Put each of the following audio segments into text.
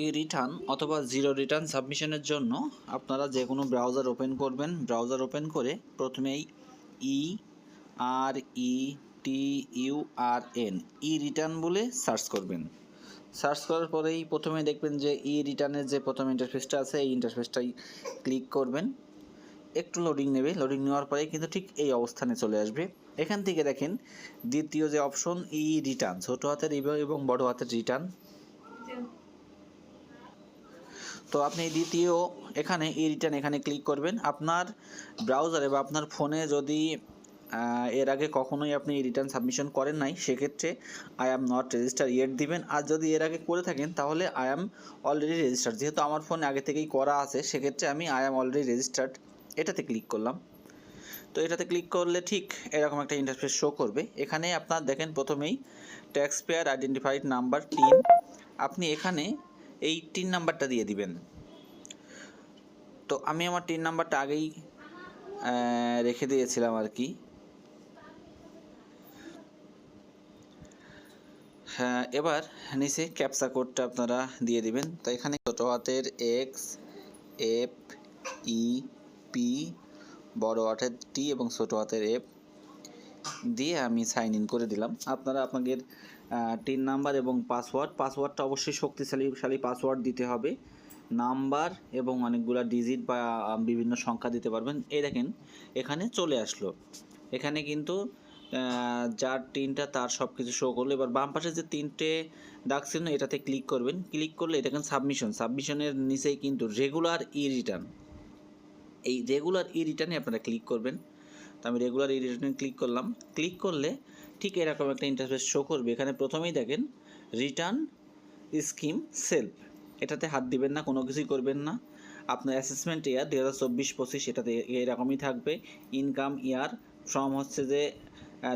এই রিটার্ন অথবা zero return সাবমিশনের জন্য আপনারা যে কোনো ব্রাউজার ওপেন করবেন। ব্রাউজার ওপেন করে প্রথমেই E R E T U R N E return বলে সার্চ করবেন। সার্চ করার পরেই প্রথমে দেখবেন যে ই রিটার্নের যে প্রথম ইন্টারফেসটা আছে, এই ইন্টারফেসটাই ক্লিক করবেন। একটু লোডিং নেবে। লোডিং নেওয়ার পরেই কিন্তু ঠিক এই অবস্থানে চলে আসবে। এখান থেকে দেখেন দ্বিতীয় যে অপশন ই রিটার্ন ছোটো হাতের এবং বড় হাতের রিটার্ন তো আপনি দ্বিতীয় এখানে ই রিটার্ন এখানে ক্লিক করবেন। আপনার ব্রাউজারে বা আপনার ফোনে যদি এর আগে কখনোই আপনি রিটার্ন সাবমিশন করেন নাই, সেক্ষেত্রে I am not register yet দিবেন। আর যদি এর আগে করে থাকেন, তাহলে আই অ্যাম অলরেডি রেজিস্টার্ড যেহেতু আমার ফোনে আগে থেকেই করা আছে, সেক্ষেত্রে আমি আই অ্যাম অলরেডি রেজিস্টার্ড এটাতে ক্লিক করলাম। তো এটাতে ক্লিক করলে ঠিক এরকম একটা ইন্টারফেস শো করবে। এখানে আপনার দেখেন প্রথমেই tax payer identified number TIN আপনি এখানে এই টিন নাম্বারটা দিয়ে দিবেন। তো আমি আমার টিন নাম্বারটা আগেই রেখে দিয়েছিলাম আর কি। হ্যাঁ এবার নিচে ক্যাপসা কোডটা আপনারা দিয়ে দিবেন। তো এখানে ছোটো হাতের এক্স এফ ই পি বড় হাতের টি এবং ছোটো হাতের এফ দিয়ে আমি সাইন ইন করে দিলাম। আপনারা আপনাদের টিন নাম্বার এবং পাসওয়ার্ড। পাসওয়ার্ডটা অবশ্যই শক্তিশালীশালী পাসওয়ার্ড দিতে হবে। নাম্বার এবং অনেকগুলা ডিজিট বা বিভিন্ন সংখ্যা দিতে পারবেন। এই দেখেন, এখানে চলে আসলো। এখানে কিন্তু যার টিনটা তার সব কিছু শো করল। এবার বাম পাশে যে তিনটে ডাক চিহ্ন, এটাতে ক্লিক করবেন। ক্লিক করলে এটা কিন্তু সাবমিশন সাবমিশনের নিচেই কিন্তু রেগুলার ই রিটার্ন এই রেগুলার ই রিটার্নে আপনারা ক্লিক করবেন। তো আমি রেগুলার ই রিটার্নে ক্লিক করলাম। ক্লিক করলে ঠিক এরকম একটা ইন্টারফেস শো করবে। এখানে প্রথমেই দেখেন রিটার্ন স্কিম সেলফ এটাতে হাত দিবেন না, কোনো কিছুই করবেন না। আপনার অ্যাসেসমেন্ট ইয়ার দু হাজার চব্বিশ পঁচিশ এটাতে এরকমই থাকবে। ইনকাম ইয়ার ফ্রম হচ্ছে যে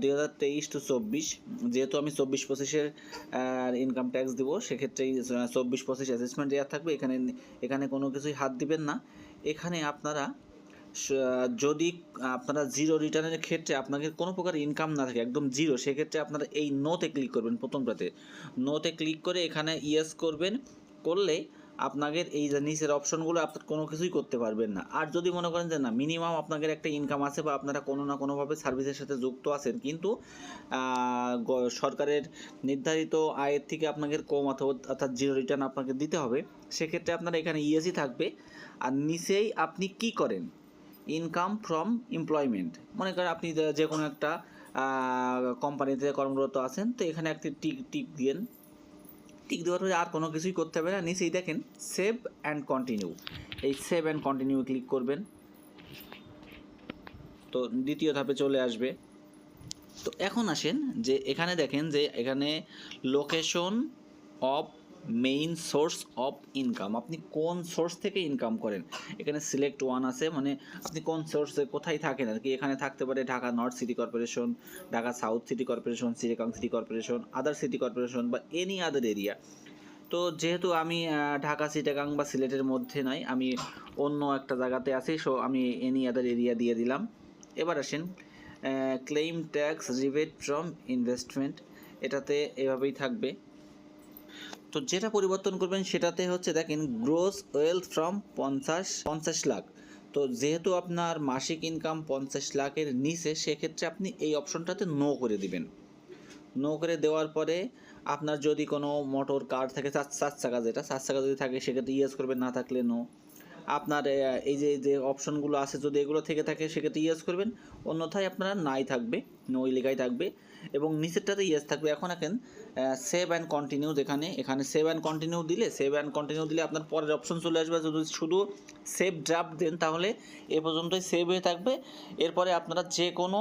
দুই হাজার তেইশ টু চব্বিশ যেহেতু আমি চব্বিশ পঁচিশের ইনকাম ট্যাক্স দিব, সেক্ষেত্রে চব্বিশ পঁচিশ অ্যাসেসমেন্ট ইয়ার থাকবে। এখানে এখানে কোনো কিছুই হাত দিবেন না। এখানে আপনারা যদি আপনারা জিরো রিটার্নের ক্ষেত্রে আপনাকে কোনো প্রকার ইনকাম না থাকে, একদম জিরো সেক্ষেত্রে আপনারা এই নোতে ক্লিক করবেন প্রথমটাতে নোতে ক্লিক করে এখানে ইয়েস করবেন, করলে আপনাদের এই যে নিচের অপশনগুলো আপনার কোনো কিছুই করতে পারবেন না। আর যদি মনে করেন যে না মিনিমাম আপনাদের একটা ইনকাম আছে বা আপনারা কোনো না কোনোভাবে সার্ভিসের সাথে যুক্ত আছেন, কিন্তু সরকারের নির্ধারিত আয়ের থেকে আপনাদের কম অথবা অর্থাৎ জিরো রিটার্ন আপনাকে দিতে হবে, সেক্ষেত্রে আপনারা এখানে ইএসই থাকবে। আর নিচেই আপনি কি করেন? ইনকাম ফ্রম এমপ্লয়মেন্ট মনে করেন আপনি যে- কোনো একটা কোম্পানিতে কর্মরত আছেন, তো এখানে একটি টিক টিক দিয়েন। টিক দেওয়ার পরে আর কোনো কিছুই করতে হবে না। নিচেই দেখেন সেভ অ্যান্ড কন্টিনিউ এই সেভ অ্যান্ড কন্টিনিউ ক্লিক করবেন। তো দ্বিতীয় ধাপে চলে আসবে। তো এখন আসেন যে, এখানে দেখেন যে, এখানে location of main source of income আপনি কোন সোর্স থেকে ইনকাম করেন? এখানে সিলেক্ট ওয়ান আছে মানে আপনি কোন সোর্সে কোথায় থাকেন? আর কি এখানে থাকতে পারে Dhaka north city corporation Dhaka south city corporation সিটিকাং city corporation other city corporation বা এনি আদার এরিয়া তো যেহেতু আমি ঢাকা সিটাগাং বা সিলেটের মধ্যে নয় আমি অন্য একটা জায়গাতে আছি সো আমি এনি আদার এরিয়া দিয়ে দিলাম। এবার আসেন claim tax rebate from investment এটাতে এভাবেই থাকবে। তো যেটা পরিবর্তন করবেন সেটাতে হচ্ছে দেখেন গ্রোস ওয়েলথ ফ্রম পঞ্চাশ পঞ্চাশ লাখ। তো যেহেতু আপনার মাসিক ইনকাম পঞ্চাশ লাখের নিচে, সেক্ষেত্রে আপনি এই অপশনটাতে নো করে দিবেন। নো করে দেওয়ার পরে আপনার যদি কোনো মোটর কার থাকে চার চাকা যেটা চার চাকা যদি থাকে, সেক্ষেত্রে ইয়েস করবেন, না থাকলে নো আপনার এই যে যে অপশনগুলো আছে যদি এগুলো থেকে থাকে, সেক্ষেত্রে ইয়েস করবেন। অন্যথায় আপনারা নাই থাকবে নো লেখাই থাকবে এবং নিচেরটাতে ইয়েস থাকবে। এখন এখন সেভ অ্যান্ড কন্টিনিউ যেখানে, এখানে সেভ অ্যান্ড কন্টিনিউ দিলে সেভ অ্যান্ড কন্টিনিউ দিলে আপনার পরের অপশন চলে আসবে। যদি শুধু সেভ ড্রাফট দেন, তাহলে এ পর্যন্তই সেভ হয়ে থাকবে। এরপরে আপনারা যে কোনো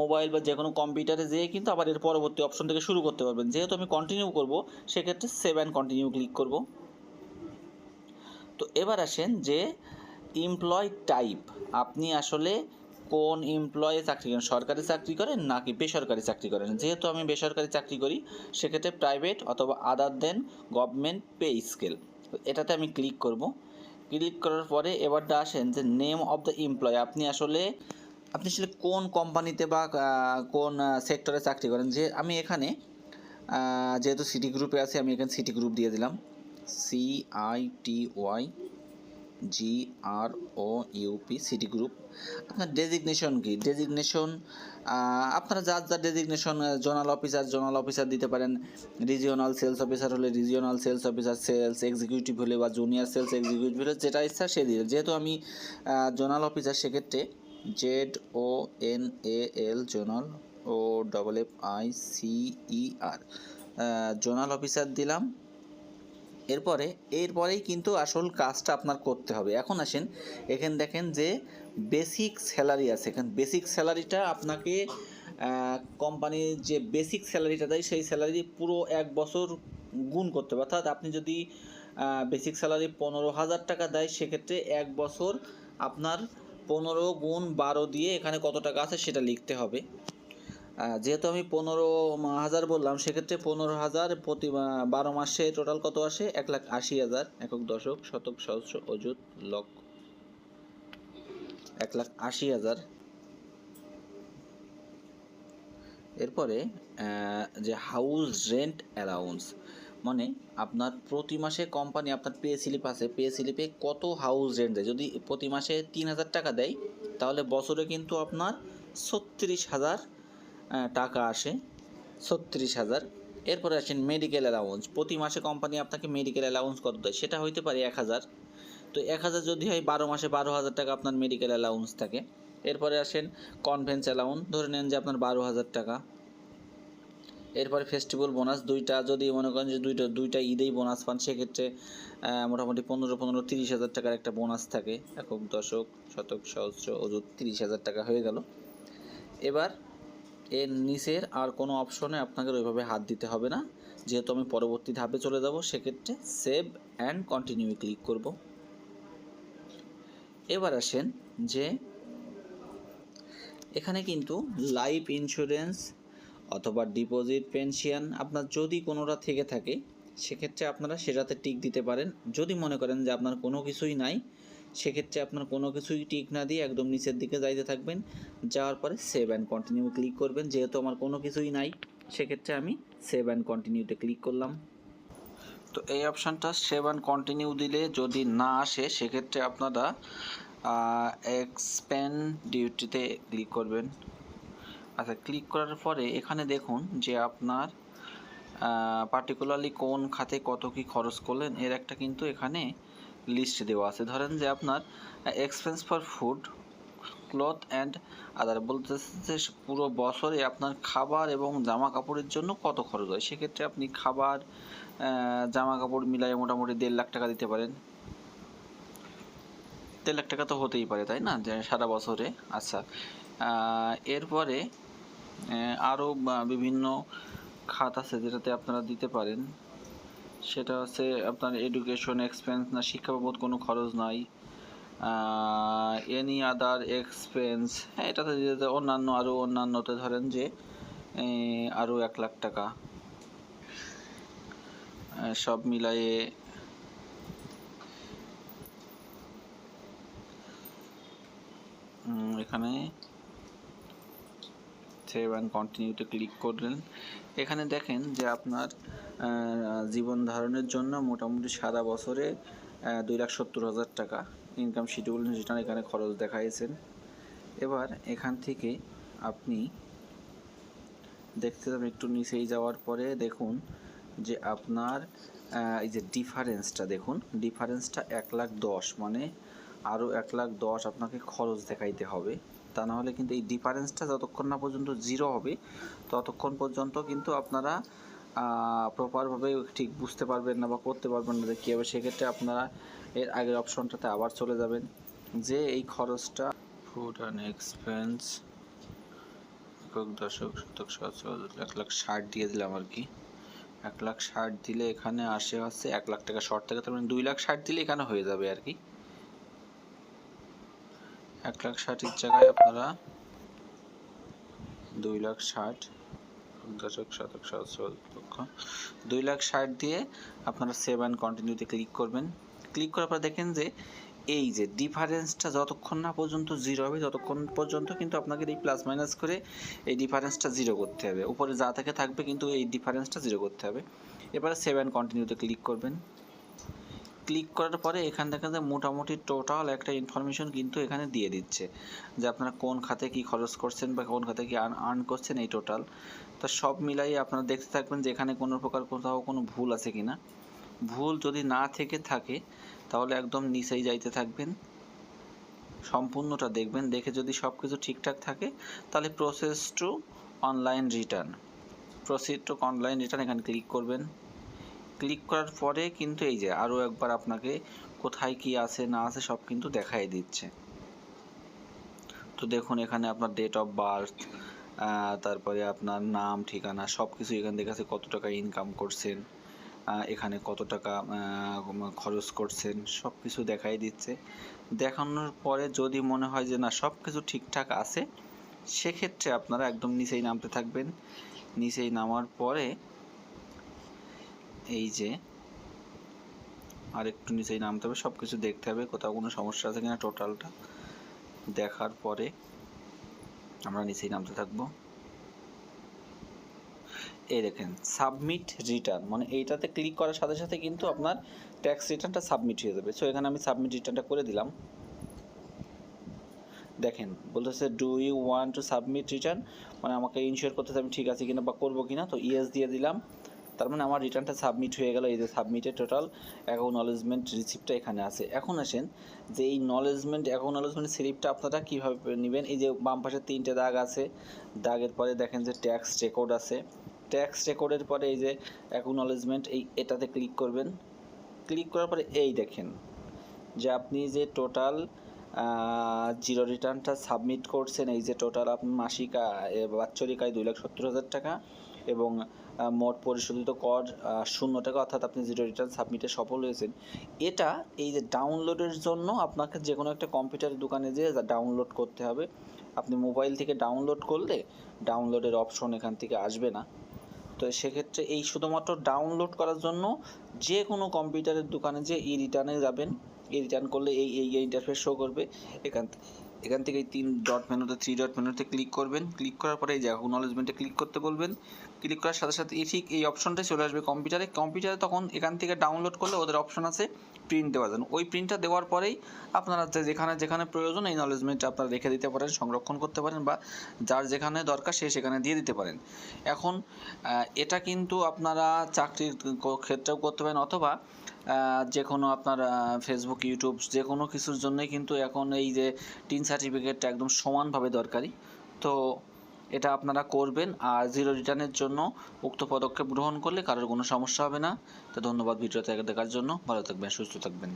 মোবাইল বা যে কোনো কম্পিউটারে যেয়ে কিন্তু আবার এর পরবর্তী অপশন থেকে শুরু করতে পারবেন। যেহেতু আমি কন্টিনিউ করব, সেক্ষেত্রে সেভ অ্যান্ড কন্টিনিউ ক্লিক করব। তো এবার আসেন যে এমপ্লয় টাইপ আপনি আসলে কোন এমপ্লয়ে চাকরি করেন, সরকারি চাকরি করেন নাকি বেসরকারি চাকরি করেন? যেহেতু আমি বেসরকারি চাকরি করি, সেক্ষেত্রে প্রাইভেট অথবা other then government pay scale এটাতে আমি ক্লিক করব। ক্লিক করার পরে এবারটা আসেন যে নেম অফ দ্য এমপ্লয় আপনি আসলে আপনি আসলে কোন কোম্পানিতে বা কোন সেক্টরে চাকরি করেন? যে আমি এখানে যেহেতু সিটি গ্রুপে আছি, আমি এখানে সিটি গ্রুপ দিয়ে দিলাম। C I T Y G R O U P city group আপনার ডেজিগনেশন কি? ডেজিগনেশন আপনারা যার যার designation zonal officer zonal officer দিতে পারেন। রিজিওনাল সেলস অফিসার হলে regional sales officer sales executive হলে বা জুনিয়র সেলস এক্সিকিউটিভ হলে যেটা ইচ্ছা সে দিল যেহেতু আমি জোনাল অফিসার সেক্ষেত্রে Z O N A L zonal O double F I C E R zonal officer দিলাম। এরপরে, এরপরেই কিন্তু আসল কাজটা আপনার করতে হবে। এখন আসেন, এখানে দেখেন যে বেসিক স্যালারি আছে। এখানে বেসিক স্যালারিটা আপনাকে কোম্পানির যে বেসিক স্যালারিটা দেয়, সেই স্যালারি পুরো এক বছর গুণ করতে হবে। অর্থাৎ আপনি যদি বেসিক স্যালারি পনেরো হাজার টাকা দেয়, সেক্ষেত্রে এক বছর আপনার পনেরো গুণ বারো দিয়ে এখানে কত টাকা আছে সেটা লিখতে হবে। যেহেতু আমি পনেরো হাজার বললাম, সেক্ষেত্রে পনেরো হাজার প্রতি বারো মাসে টোটাল কত আসে? এক লাখ আশি হাজার একক দশক, শতক, সহস্র, অযুত লক্ষ এক লাখ আশি হাজার। এরপরে যে হাউস রেন্ট অ্যালাউন্স মানে আপনার প্রতি মাসে কোম্পানি আপনার পে স্লিপ আছে পে স্লিপে কত হাউস রেন্ট দেয়? যদি প্রতি মাসে তিন হাজার টাকা দেয়, তাহলে বছরে কিন্তু আপনার ছত্রিশ হাজার টাকা আসে ছত্রিশ হাজার। এরপরে আসেন মেডিকেল অ্যালাউন্স প্রতি মাসে কোম্পানি আপনাকে মেডিকেল অ্যালাউন্স কত দেয়? সেটা হইতে পারে এক হাজার। তো এক হাজার যদি হয়, বারো মাসে বারো হাজার টাকা আপনার মেডিকেল অ্যালাউন্স থাকে। এরপরে আসেন কনভেন্স অ্যালাউন্স ধরে নেন যে আপনার বারো হাজার টাকা। এরপরে ফেস্টিভ্যাল বোনাস দুইটা যদি মনে করেন যে দুইটা দুইটা ঈদেই বোনাস পান, সেক্ষেত্রে মোটামুটি পনেরো পনেরো, তিরিশ হাজার টাকার একটা বোনাস থাকে। একক, দশক, শতক, সহস্র, অযুত তিরিশ হাজার টাকা হয়ে গেল। এবার এর নিচের আর কোনো অপশনে আপনাকে ওইভাবে হাত দিতে হবে না। যেহেতু আমি পরবর্তী ধাপে চলে যাব, সেক্ষেত্রে সেভ অ্যান্ড কন্টিনিউ ক্লিক করব। এবার আসেন যে এখানে কিন্তু লাইফ ইন্স্যুরেন্স অথবা ডিপোজিট পেনশন আপনার যদি কোনোটা থেকে থাকে, সেক্ষেত্রে আপনারা সেটাতে টিক দিতে পারেন। যদি মনে করেন যে আপনার কোনো কিছুই নাই সেক্ষেত্রে আপনার কোনো কিছুই টিক না দিয়ে একদম নিচের দিকে যাইতে থাকবেন। যাওয়ার পরে সেভ অ্যান্ড কন্টিনিউ ক্লিক করবেন। যেহেতু আমার কোনো কিছুই নাই, সেক্ষেত্রে আমি সেভ অ্যান্ড কন্টিনিউতে ক্লিক করলাম। তো এই অপশানটা সেভ অ্যান্ড কন্টিনিউ দিলে যদি না আসে, সেক্ষেত্রে আপনারা এক্সপেন্ড ডিউটিতে ক্লিক করবেন। আচ্ছা ক্লিক করার পরে এখানে দেখুন যে আপনার পার্টিকুলারলি কোন খাতে কত কি খরচ করলেন, এর একটা কিন্তু এখানে লিস্ট দেওয়া আছে। ধরেন যে আপনার expense for food cloth and other বলতেছে যে পুরো বছরে আপনার খাবার এবং জামা কাপড়ের জন্য কত খরচ হয়? সেক্ষেত্রে আপনি খাবার জামা কাপড় মিলাই মোটামুটি দেড় লাখ টাকা দিতে পারেন। দেড় লাখ টাকা তো হতেই পারে, তাই না? সারা বছরে। আচ্ছা এরপরে আরও বিভিন্ন খাত আছে যেটাতে আপনারা দিতে পারেন। সেটা হচ্ছে আপনার এডুকেশন এক্সপেন্স না শিক্ষা বাবদ কোনো খরচ নাই। এনি আদার এক্সপেন্স হ্যাঁ এটাতে অন্যান্য আরও অন্যান্যতে ধরেন যে আরও এক লাখ টাকা। সব মিলায়ে এখানে সেভ অ্যান্ড কন্টিনিউতে ক্লিক করলেন। এখানে দেখেন যে আপনার জীবন ধারণের জন্য মোটামুটি সারা বছরে দুই লাখ সত্তর হাজার টাকা ইনকাম শিডিউল রিটার্ন এখানে খরচ দেখাইছেন। এবার এখান থেকে আপনি দেখতে যাবেন, একটু নিচেই যাওয়ার পরে দেখুন যে আপনার এই যে ডিফারেন্সটা দেখুন ডিফারেন্সটা এক লাখ দশ মানে আরও এক লাখ দশ আপনাকে খরচ দেখাইতে হবে। তা না হলে কিন্তু এই ডিফারেন্সটা যতক্ষণ না পর্যন্ত জিরো হবে, ততক্ষণ পর্যন্ত কিন্তু আপনারা প্রপারভাবে ঠিক বুঝতে পারবেন না বা করতে পারবেন না যে কী হবে, সেক্ষেত্রে আপনারা এর আগের অপশনটাতে আবার চলে যাবেন। যে এই খরচটা ফুড অ্যান্ড এক্সপেন্স একক দশক, শতক এক লাখ ষাট দিয়ে দিলাম আর কি। এক লাখ ষাট দিলে এখানে আসে হচ্ছে এক লাখ টাকা শর্ট থাকে, তার মানে দুই লাখ ষাট দিলে এখানে হয়ে যাবে আর কি। এক লাখ ষাটের জায়গায় আপনারা দুই লাখ ষাট দশক, শতক লক্ষ। দুই লাখ ষাট দিয়ে আপনারা সেভ অ্যান্ড কন্টিনিউতে ক্লিক করবেন। ক্লিক করার পর দেখেন যে এই যে ডিফারেন্সটা যতক্ষণ না পর্যন্ত জিরো হবে, ততক্ষণ পর্যন্ত কিন্তু আপনাকে এই প্লাস মাইনাস করে এই ডিফারেন্সটা জিরো করতে হবে। উপরে যা থেকে থাকবে কিন্তু এই ডিফারেন্সটা জিরো করতে হবে। এবারে সেভ অ্যান্ড কন্টিনিউতে ক্লিক করবেন। ক্লিক করার পরে এখান থেকে যে মোটামুটি টোটাল একটা ইনফরমেশন কিন্তু এখানে দিয়ে দিচ্ছে যে আপনারা কোন খাতে কি খরচ করছেন বা কোন খাতে কি আর্ন করছেন এই টোটাল তা সব মিলাই আপনারা দেখতে থাকবেন যে এখানে কোনো প্রকার কোথাও কোনো ভুল আছে কিনা। ভুল যদি না থেকে থাকে, তাহলে একদম নিচেই যাইতে থাকবেন। সম্পূর্ণটা দেখবেন, দেখে যদি সব কিছু ঠিকঠাক থাকে, তাহলে process to online return proceed to online return এখানে ক্লিক করবেন। ক্লিক করার পরে কিন্তু এই যে আরও একবার আপনাকে কোথায় কি আছে, না আছে, সব কিন্তু দেখাই দিচ্ছে। তো দেখুন, এখানে আপনার ডেট অফ বার্থ তারপরে আপনার নাম, ঠিকানা সব কিছু এখান থেকে আছে, কত টাকা ইনকাম করছেন এখানে কত টাকা খরচ করছেন সব কিছু দেখাই দিচ্ছে। দেখানোর পরে যদি মনে হয় যে না সব কিছু ঠিকঠাক আছে, সেক্ষেত্রে আপনারা একদম নিচেই নামতে থাকবেন। নিচেই নামার পরে এই যে আর একটু নিচেই নামতে হবে সব কিছু দেখতে হবে, কোথাও কোনো সমস্যা আছে কিনা টোটালটা দেখার পরে। আমরা নিচেই নামতে থাকব। এই দেখেন সাবমিট রিটার্ন মানে এইটাতে ক্লিক করার সাথে সাথে কিন্তু আপনার ট্যাক্স রিটার্নটা সাবমিট হয়ে যাবে। সো এখানে আমি সাবমিট রিটার্নটা করে দিলাম। দেখেন, বলতেছে do you want to submit return মানে আমাকে ইনশিওর করতেছে আমি ঠিক আছে কিনা বা করব কিনা। তো ইয়েস দিয়ে দিলাম। তার মানে আমার রিটার্নটা সাবমিট হয়ে গেল, এই যে সাবমিটেড টোটাল অ্যাকনোলেজমেন্ট রিসিপ্টটা এখানে আছে। এখন আসেন যে এই নলেজমেন্ট অ্যাকনোলেজমেন্ট স্লিপটা আপনারা কীভাবে নেবেন? এই যে বাম পাশে তিনটে দাগ আছে, দাগের পরে দেখেন যে ট্যাক্স রেকর্ড আছে। ট্যাক্স রেকর্ডের পরে এই যে অ্যাকনোলেজমেন্ট এই এটাতে ক্লিক করবেন। ক্লিক করার পরে এই দেখেন যে আপনি যে টোটাল জিরো রিটার্নটা সাবমিট করছেন, এই যে টোটাল আপনি মাসিক বাৎসরিক আয় দুই লাখ সত্তর হাজার টাকা। এবং মোট পরিশোধিত কর শূন্য টাকা অর্থাৎ আপনি জিরো রিটার্ন সাবমিটে সফল হয়েছেন। এটা এই যে ডাউনলোডের জন্য আপনাকে যে কোনো একটা কম্পিউটার দোকানে যেয়ে ডাউনলোড করতে হবে। আপনি মোবাইল থেকে ডাউনলোড করলে ডাউনলোডের অপশন এখান থেকে আসবে না। তো সেক্ষেত্রে এই শুধুমাত্র ডাউনলোড করার জন্য যে কোনো কম্পিউটারের দোকানে যে ই রিটার্নে যাবেন। ই রিটার্ন করলে এই এই ইন্টারফেস শো করবে। এখান থে- এখান থেকে এই তিন ডট মেনুতে থ্রি ডট মেনুতে ক্লিক করবেন। ক্লিক করার পরে এই যে অ্যাকনোলেজমেন্টে ক্লিক করতে বলবেন। ক্লিক করার সাথে সাথে এই ঠিক এই অপশনটাই চলে আসবে কম্পিউটারে কম্পিউটারে তখন এখান থেকে ডাউনলোড করলে ওদের অপশন আছে প্রিন্ট দেওয়ার জন্য ওই প্রিন্টটা দেওয়ার পরেই আপনারা যেখানে যেখানে প্রয়োজন এই নলেজমেন্টটা আপনারা রেখে দিতে পারেন, সংরক্ষণ করতে পারেন বা যার যেখানে দরকার সে সেখানে দিয়ে দিতে পারেন। এখন এটা কিন্তু আপনারা চাকরির ক্ষেত্রেও করতে পারেন অথবা যে কোনো আপনার ফেসবুক ইউটিউব যে কোনো কিছুর জন্যই কিন্তু এখন এই যে টিন সার্টিফিকেটটা একদম সমানভাবে দরকারি। তো এটা আপনারা করবেন আর জিরো রিটার্নের জন্য উক্ত পদক্ষেপ গ্রহণ করলে কারোর কোনো সমস্যা হবে না। তো ধন্যবাদ ভিডিওতে দেখার জন্য। ভালো থাকবেন, সুস্থ থাকবেন।